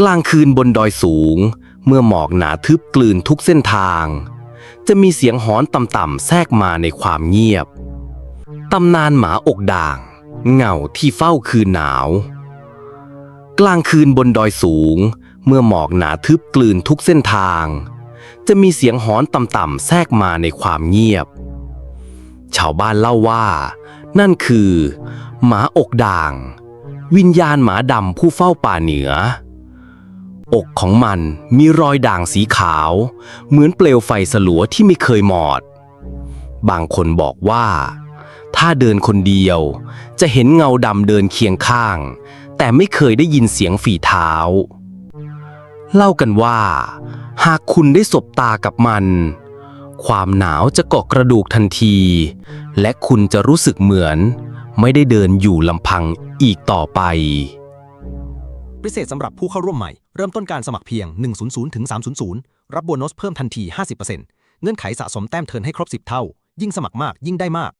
กลางคืนบนดอยสูง เมื่อหมอกหนาทึบกลืนทุกเส้นทาง จะมีเสียงหอนต่ำๆแทรกมาในความเงียบ ตำนานหมาอกด่าง เงาที่เฝ้าคืนหนาว กลางคืนบนดอยสูง เมื่อหมอกหนาทึบกลืนทุกเส้นทาง จะมีเสียงหอนต่ำๆแทรกมาในความเงียบ ชาวบ้านเล่าว่า นั่นคือ หมาอกด่าง วิญญาณหมาดำผู้เฝ้าป่าเหนือ อกของมันมีรอยด่างสีขาว เหมือนเปลวไฟสลัวที่ไม่เคยหมอด บางคนบอกว่า ถ้าเดินคนเดียว จะเห็นเงาดำเดินเคียงข้าง แต่ไม่เคยได้ยินเสียงฝีเท้า เล่ากันว่า หากคุณได้สบตากับมัน ความหนาวจะเกาะกระดูกทันที และคุณจะรู้สึกเหมือน ไม่ได้เดินอยู่ลำพังอีกต่อไป พิเศษสำหรับผู้เข้าร่วมใหม่ เริ่มต้นการสมัครเพียง 100ถึง300 รับโบนัสเพิ่มทันที 50%เงื่อนไขสะสมแต้มเทิร์นให้ครบ 10 เท่า ยิ่งสมัครมากยิ่งได้มาก